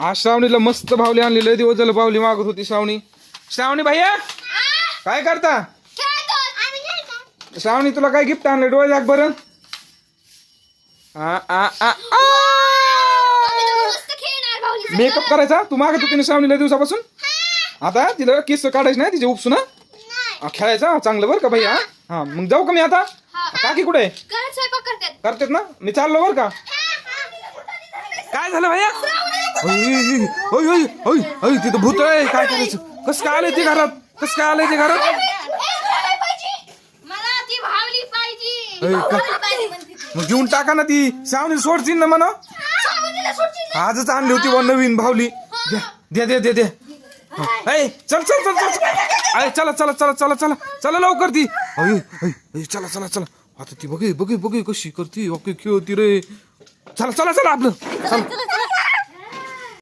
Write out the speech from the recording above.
आज श्रावणीला मस्त भावली आणली. लय दिवस झालं भावली मागत होती श्रावणी. श्रावणी भैया काय करता? श्रावणी तुला काय गिफ्ट आणलं डोळे दाख बरं. मेकअप करायचा? तू मागत होती ना श्रावणीला दिवसापासून? आता तिला केस काढायचे नाही तिचे उपसून? खेळायचा? चांगलं बरं का भैया हा? मग जाऊ का मी आता? काकी कुठे? करतात. ना? मी चाललो बरं का? काय झालं भैया तिथं भूत आहे. काय करायचं? कसं काय आलंय ते घरात? कसं काय आलंय ते घरात. मग घेऊन टाका ना ती. सावणी सोडतील ना म्हणा. सोडशील? आजच आणली होती व नवीन भावली. द्या द्या द्या द्या चल चल चल चल चल. ऐ, चला चला चला चला चला चला लवकर ती. चला चला चला. आता ती बघे बघे बघे कशी करते ओके खेळती रे. चला चला चला आपलं. चला.